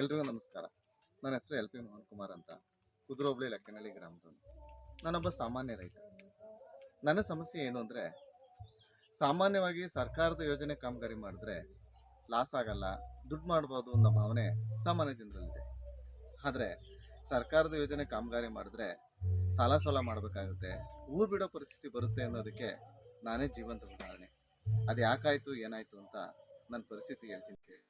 ಎಲ್ರಿಗೂ ನಮಸ್ಕಾರ. ನನ್ನ ಹೆಸರು ಎಲ್ ಪಿ ಮೋಹನ್ ಕುಮಾರ್ ಅಂತ, ಕುದುರೋಬ್ಳಿ ಲಕ್ಕನಹಳ್ಳಿ ಗ್ರಾಮದವನು. ನಾನೊಬ್ಬ ಸಾಮಾನ್ಯ ರೈತ. ನನ್ನ ಸಮಸ್ಯೆ ಏನು ಅಂದರೆ, ಸಾಮಾನ್ಯವಾಗಿ ಸರ್ಕಾರದ ಯೋಜನೆ ಕಾಮಗಾರಿ ಮಾಡಿದ್ರೆ ಲಾಸ್ ಆಗಲ್ಲ, ದುಡ್ಡು ಮಾಡ್ಬೋದು ಅನ್ನೋ ಭಾವನೆ ಸಾಮಾನ್ಯ ಜನರಲ್ಲಿದೆ. ಆದರೆ ಸರ್ಕಾರದ ಯೋಜನೆ ಕಾಮಗಾರಿ ಮಾಡಿದ್ರೆ ಸಾಲ ಸಾಲ ಮಾಡಬೇಕಾಗುತ್ತೆ, ಊರು ಬಿಡೋ ಪರಿಸ್ಥಿತಿ ಬರುತ್ತೆ ಅನ್ನೋದಕ್ಕೆ ನಾನೇ ಜೀವಂತ ಉದಾಹರಣೆ. ಅದು ಯಾಕಾಯಿತು ಏನಾಯಿತು ಅಂತ ನನ್ನ ಪರಿಸ್ಥಿತಿ ಹೇಳ್ತೀನಿ. ಕೇಳಿ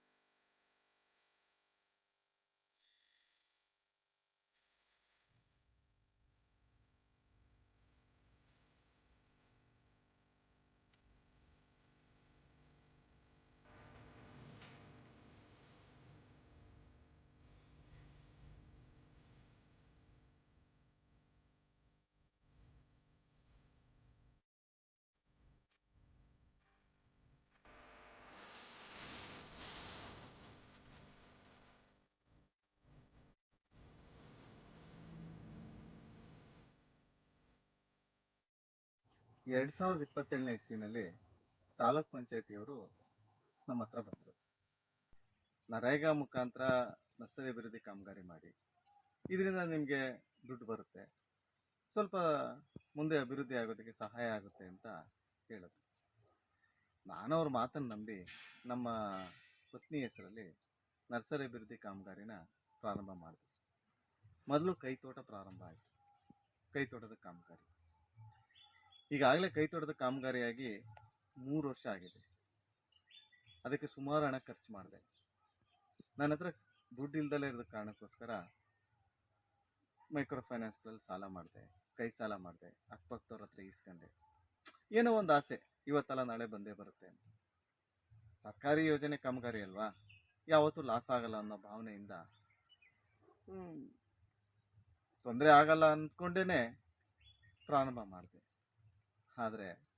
ಎರಡ್ ಸಾವಿರದ ಇಪ್ಪತ್ತೇಳನೇ ಇಸ್ವಿನಲ್ಲಿ ತಾಲೂಕ್ ಪಂಚಾಯತಿಯವರು ನಮ್ಮ ಹತ್ರ ಬಂದರು. ನರೇಗಾ ಮುಖಾಂತರ ನರ್ಸರಿ ಅಭಿವೃದ್ಧಿ ಕಾಮಗಾರಿ ಮಾಡಿ. ಇದರಿಂದ ನಿಮಗೆ ದುಡ್ಡು ಬರುತ್ತೆ. ಸ್ವಲ್ಪ ಮುಂದೆ ಅಭಿವೃದ್ಧಿ ಆಗೋದಕ್ಕೆ ಸಹಾಯ ಆಗುತ್ತೆ ಅಂತ ಹೇಳಿದ್ರು. ನಾನು ಅವ್ರ ಮಾತನ್ನು ನಂಬಿ ನಮ್ಮ ಪತ್ನಿ ಹೆಸರಲ್ಲಿ ನರ್ಸರಿ ಅಭಿವೃದ್ಧಿ ಕಾಮಗಾರಿನ ಪ್ರಾರಂಭ ಮಾಡಿದೆ ಮೊದಲು ಕೈತೋಟ ಪ್ರಾರಂಭ ಆಯಿತು. ಕೈತೋಟದ ಕಾಮಗಾರಿ. ಈಗಾಗಲೇ ಕೈ ತೊಡೆದ ಕಾಮಗಾರಿಯಾಗಿ ಮೂರು ವರ್ಷ ಆಗಿದೆ. ಅದಕ್ಕೆ ಸುಮಾರು ಹಣ ಖರ್ಚು ಮಾಡಿದೆ. ನನ್ನ ಹತ್ರ ದುಡ್ಡು ಇಲ್ದಲೇ ಇರೋದ ಕಾರಣಕ್ಕೋಸ್ಕರ ಮೈಕ್ರೋ ಫೈನಾನ್ಸ್ಗಳಲ್ಲಿ ಸಾಲ ಮಾಡಿದೆ ಕೈ ಸಾಲ ಮಾಡಿದೆ ಅಕ್ಕಪಕ್ಕದವ್ರ ಹತ್ರ ಈಸ್ಕೊಂಡೆ. ಏನೋ ಒಂದು ಆಸೆ ಇವತ್ತಲ್ಲ ನಾಳೆ ಬಂದೇ ಬರುತ್ತೆ ಅಂತ. ಸರ್ಕಾರಿ ಯೋಜನೆ ಕಾಮಗಾರಿ ಅಲ್ವಾ? ಯಾವತ್ತೂ ಲಾಸ್ ಆಗಲ್ಲ ಅನ್ನೋ ಭಾವನೆಯಿಂದ ತೊಂದರೆ ಆಗಲ್ಲ ಅಂದ್ಕೊಂಡೇ ಪ್ರಾರಂಭ ಮಾಡಿದೆ. ಆದರೆ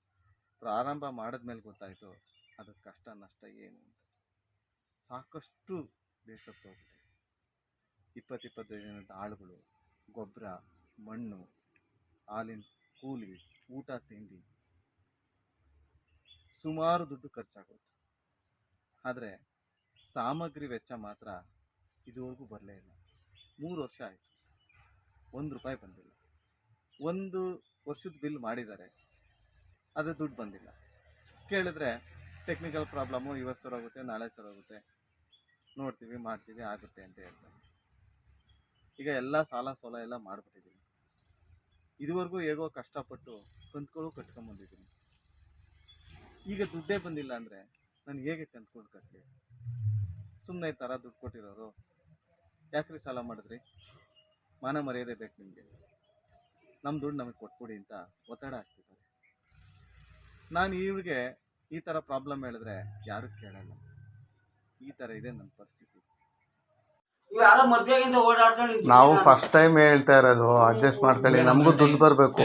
ಪ್ರಾರಂಭ ಮಾಡಿದ್ಮೇಲೆ ಗೊತ್ತಾಯಿತು ಅದು ಕಷ್ಟ, ನಷ್ಟ ಏನು ಸಾಕಷ್ಟು ಬೇಸತ್ತೋಗ್ಬಿಟ್ಟೆ ಇಪ್ಪತ್ತಿಪ್ಪತ್ತೈದು ದಿನದ ಆಳುಗಳು, ಗೊಬ್ಬರ, ಮಣ್ಣು, ಹಾಲಿನ ಕೂಲಿ, ಊಟ, ತಿಂಡಿ. ಸುಮಾರು ದುಡ್ಡು ಖರ್ಚಾಗೋಯ್ತು. ಆದರೆ ಸಾಮಗ್ರಿ ವೆಚ್ಚ ಮಾತ್ರ ಇದುವರೆಗೂ ಬರಲೇ ಇಲ್ಲ. ಮೂರು ವರ್ಷ ಆಯಿತು. ಒಂದು ರೂಪಾಯಿ ಬಂದಿಲ್ಲ. ಒಂದು ವರ್ಷದ ಬಿಲ್ ಮಾಡಿದ್ದಾರೆ. ಆದರೆ ದುಡ್ಡು ಬಂದಿಲ್ಲ. ಕೇಳಿದ್ರೆ ಟೆಕ್ನಿಕಲ್ ಪ್ರಾಬ್ಲಮ್ಮು ಇವತ್ತು ಸರೋಗುತ್ತೆ, ನಾಳೆ ಸರೋಗುತ್ತೆ. ನೋಡ್ತೀವಿ, ಮಾಡ್ತೀವಿ, ಆಗುತ್ತೆ ಅಂತ ಹೇಳ್ತಾರೆ. ಈಗ ಎಲ್ಲ ಸಾಲ ಸೋಲ ಎಲ್ಲ ಮಾಡಿಬಿಟ್ಟಿದ್ದೀನಿ ಇದುವರೆಗೂ ಹೇಗೋ ಕಷ್ಟಪಟ್ಟು ಕಂತ್ಗಳು ಕಟ್ಕೊಂಬಂದಿದ್ದೀನಿ ಈಗ ದುಡ್ಡೇ ಬಂದಿಲ್ಲ ಅಂದರೆ ನಾನು ಹೇಗೆ ಕಂತ್ಕೊಂಡು ಕಟ್ಟಲಿ ಸುಮ್ಮನೆ ಥರ ದುಡ್ಡು ಕೊಟ್ಟಿರೋರು. ಯಾಕ್ರಿ ಸಾಲ ಮಾಡಿದ್ರಿ? ಮಾನ ಮರ್ಯಾದೆ ಬೇಕು ನಿಮಗೆ. ನಮ್ಮ ದುಡ್ಡು ನಮಗೆ ಕೊಟ್ಬಿಡಿ ಅಂತ ಒತ್ತಡ ಹಾಕ್ತಿದ್ದಾರೆ ನಾನು ಇವ್ರಿಗೆ ಈ ಥರ ಪ್ರಾಬ್ಲಮ್ ಹೇಳಿದ್ರೆ ಯಾರು ಕೇಳಲ್ಲ. ಈ ಥರ ಇದೆ ನನ್ನ ಪರಿಸ್ಥಿತಿ. ನಾವು ಫಸ್ಟ್ ಟೈಮ್ ಹೇಳ್ತಾ ಇರೋದು ಅಡ್ಜಸ್ಟ್ ಮಾಡ್ಕೊಳ್ಳಿ ನಮಗೂ ದುಡ್ಡು ಬರಬೇಕು.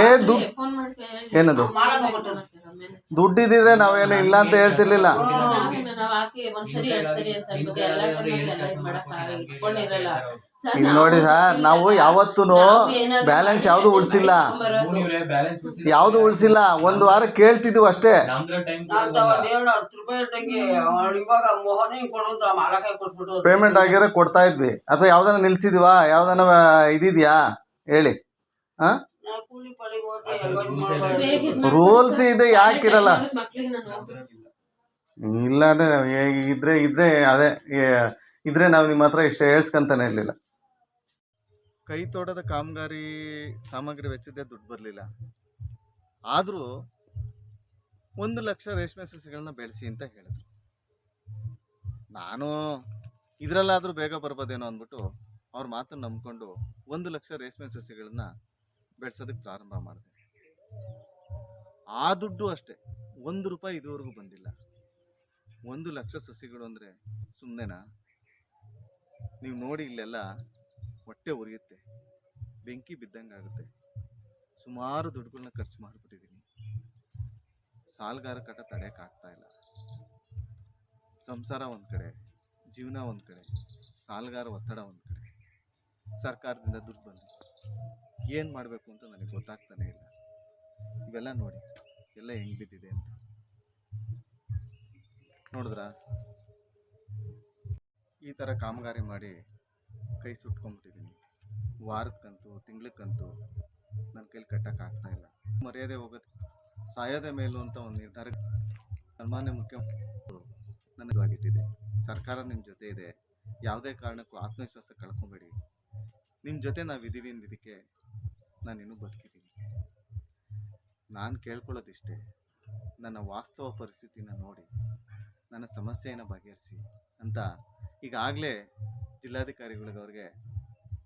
ಏ ದುಡ್ಡು ಏನದು? ಮಾಲ ಕೊಟ್ಟರು ದುಡ್ಡು ನಾವೇನು ಇಲ್ಲ ಅಂತ ಹೇಳ್ತಿರ್ಲಿಲ್ಲ. ಇಲ್ಲಿ ನೋಡಿ ಸರ್, ನಾವು ಯಾವತ್ತೂ ಬ್ಯಾಲೆನ್ಸ್ ಯಾವುದು ಉಳಿಸಿಲ್ಲ. ಯಾವ್ದು ಉಳಿಸಿಲ್ಲ, ಒಂದು ವಾರ ಕೇಳ್ತಿದ್ವಿ ಅಷ್ಟೇ. ಪೇಮೆಂಟ್ ಆಗಿರೋ ಕೊಡ್ತಾ ಇದ್ವಿ. ಅಥವಾ ಯಾವ್ದಾನ ನಿಲ್ಸಿದ್ವಾ, ಯಾವ್ದಾನ ಇದಿದ್ಯಾ? ಹೇಳಿ. ಹಾ ರೂಲ್ಸ್ ಇದೆ ಯಾಕಿರಲ್ಲ ಇಲ್ಲ ಅಂದ್ರೆ ಇದ್ರೆ ಇದ್ರೆ ಅದೇ ಇದ್ರೆ ನಾವು ನಿಮ್ಮ ಹತ್ರ ಇಷ್ಟ ಹೇಳ್ಸ್ಕೊಂತಾನೆ ಇರ್ಲಿಲ್ಲ. ಕೈ ತೋಟದ ಕಾಮಗಾರಿ ಸಾಮಗ್ರಿ ವೆಚ್ಚದೇ ದುಡ್ಡು ಬರಲಿಲ್ಲ. ಆದರೂ ಒಂದು ಲಕ್ಷ ರೇಷ್ಮೆ ಸಸಿಗಳನ್ನ ಬೆಳೆಸಿ ಅಂತ ಹೇಳಿದ್ರು. ನಾನು ಇದರಲ್ಲಾದರೂ ಬೇಗ ಬರ್ಬೋದೇನೋ ಅಂದ್ಬಿಟ್ಟು ಅವ್ರ ಮಾತನ್ನು ನಂಬ್ಕೊಂಡು ಒಂದು ಲಕ್ಷ ರೇಷ್ಮೆ ಸಸ್ಯಗಳನ್ನ ಬೆಳೆಸೋದಕ್ಕೆ ಪ್ರಾರಂಭ ಮಾಡಿದೆ. ಆ ದುಡ್ಡು ಅಷ್ಟೇ, ಒಂದು ರೂಪಾಯಿ ಇದುವರೆಗೂ ಬಂದಿಲ್ಲ. ಒಂದು ಲಕ್ಷ ಸಸಿಗಳು ಅಂದರೆ ಸುಮ್ಮನೆನಾ ನೀವು ನೋಡಿ ಇಲ್ಲೆಲ್ಲ ಹೊಟ್ಟೆ ಉರಿಯುತ್ತೆ, ಬೆಂಕಿ ಬಿದ್ದಂಗೆ ಆಗುತ್ತೆ. ಸುಮಾರು ದುಡ್ಡುಗಳನ್ನ ಖರ್ಚು ಮಾಡಿಬಿಟ್ಟಿದ್ದೀನಿ ಸಾಲಗಾರ ಕಟ ತಡೆಯೋಕ್ಕಾಗ್ತಾ ಇಲ್ಲ. ಸಂಸಾರ ಒಂದು ಕಡೆ, ಜೀವನ ಒಂದು ಕಡೆ, ಸಾಲಗಾರ ಒತ್ತಡ ಒಂದು ಕಡೆ. ಸರ್ಕಾರದಿಂದ ದುಡ್ಡು ಬಂದು ಏನು ಮಾಡಬೇಕು ಅಂತ ನನಗೆ ಗೊತ್ತಾಗ್ತಾನೆ ಇಲ್ಲ. ಇವೆಲ್ಲ ನೋಡಿ, ಎಲ್ಲ ಹೆಂಗೆ ಬಿದ್ದಿದೆ ಅಂತ. ನೋಡಿದ್ರ? ಈ ಥರ ಕಾಮಗಾರಿ ಮಾಡಿ ಕೈ ಸುಟ್ಕೊಂಡ್ಬಿಟ್ಟಿದ್ದೀನಿ ವಾರಕ್ಕಂತೂ, ತಿಂಗ್ಳಕ್ಕಂತೂ ನನ್ನ ಕೈಲಿ ಕಟ್ಟೋಕ್ಕಾಗ್ತಾ ಇಲ್ಲ. ಮರ್ಯಾದೆ ಹೋಗೋದು, ಸಾಯೋದೇ ಮೇಲು ಅಂತ ಒಂದು ನಿರ್ಧಾರ ಸನ್ಮಾನ್ಯ ಮುಖ್ಯಮಂತ್ರಿ ನನಗಾಗಿಟ್ಟಿದೆ ಸರ್ಕಾರ ನಿಮ್ಮ ಜೊತೆ ಇದೆ. ಯಾವುದೇ ಕಾರಣಕ್ಕೂ ಆತ್ಮವಿಶ್ವಾಸ ಕಳ್ಕೊಬೇಡಿ. ನಿಮ್ಮ ಜೊತೆ ನಾವು ಇದ್ದೀವಿ ಅಂದಿದ್ದಕ್ಕೆ ನಾನು ಇನ್ನೂ ಬದುಕಿದ್ದೀನಿ. ನಾನು ಕೇಳ್ಕೊಳ್ಳೋದಿಷ್ಟೇ, ನನ್ನ ವಾಸ್ತವ ಪರಿಸ್ಥಿತಿನ ನೋಡಿ, ನನ್ನ ಸಮಸ್ಯೆಯನ್ನು ಬಗೆಹರಿಸಿ ಅಂತ ಈಗಾಗಲೇ ಜಿಲ್ಲಾಧಿಕಾರಿಗಳಿಗವ್ರಿಗೆ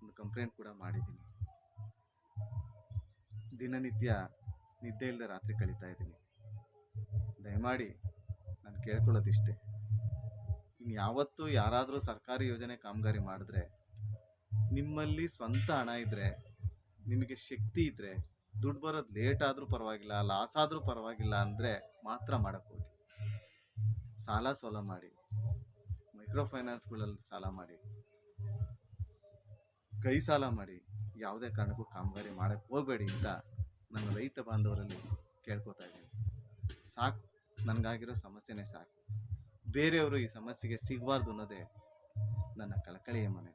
ಒಂದು ಕಂಪ್ಲೇಂಟ್ ಕೂಡ ಮಾಡಿದ್ದೀನಿ. ದಿನನಿತ್ಯ ನಿದ್ದೆ ಇಲ್ಲದೆ ರಾತ್ರಿ ಕಳೀತಾ ಇದ್ದೀನಿ. ದಯಮಾಡಿ ನಾನು ಕೇಳ್ಕೊಳ್ಳೋದಿಷ್ಟೇ ಇನ್ನು ಯಾವತ್ತೂ ಯಾರಾದರೂ ಸರ್ಕಾರಿ ಯೋಜನೆ ಕಾಮಗಾರಿ ಮಾಡಿದ್ರೆ, ನಿಮ್ಮಲ್ಲಿ ಸ್ವಂತ ಹಣ ಇದ್ದರೆ ನಿಮಗೆ ಶಕ್ತಿ ಇದ್ದರೆ ದುಡ್ಡು ಬರೋದು ಲೇಟ್ ಆದರೂ ಪರವಾಗಿಲ್ಲ ಲಾಸ್ ಆದರೂ ಪರವಾಗಿಲ್ಲ ಅಂದರೆ ಮಾತ್ರ ಮಾಡೋಕ್ಕೋಗಿ ಸಾಲ ಸೋಲ ಮಾಡಿ. ಮೈಕ್ರೋ ಫೈನಾನ್ಸ್ಗಳಲ್ಲಿ ಸಾಲ ಮಾಡಿ. ಕೈ ಸಾಲ ಮಾಡಿ. ಯಾವುದೇ ಕಾರಣಕ್ಕೂ ಕಾಮಗಾರಿ ಮಾಡೋಕ್ಕೆ ಹೋಗಬೇಡಿ ಅಂತ ನನ್ನ ರೈತ ಬಾಂಧವರಲ್ಲಿ ಕೇಳ್ಕೊತಾ ಇದ್ದೀನಿ. ಸಾಕು. ನನಗಾಗಿರೋ ಸಮಸ್ಯೆನೇ ಸಾಕು. ಬೇರೆಯವರು ಈ ಸಮಸ್ಯೆಗೆ ಸಿಗಬಾರ್ದು ಅನ್ನೋದೇ ನನ್ನ ಕಳಕಳಿಯ ಮನೆ.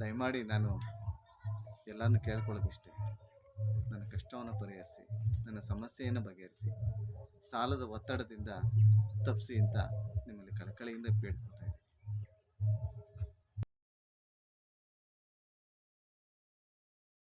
ದಯಮಾಡಿ ನಾನು ಎಲ್ಲರನ್ನೂ ಕೇಳ್ಕೊಳ್ಳೋದಿಷ್ಟೇ. ನನ್ನ ಕಷ್ಟವನ್ನು ಪರಿಹರಿಸಿ, ನನ್ನ ಸಮಸ್ಯೆಯನ್ನು ಬಗೆಹರಿಸಿ, ಸಾಲದ ಒತ್ತಡದಿಂದ ತಪ್ಪಿಸಿ ಅಂತ ನಿಮ್ಮಲ್ಲಿ ಕಳಕಳಿಯಿಂದ ಬೇಡ್ಕೊಳ್ತಾ ಇದ್ದೀನಿ.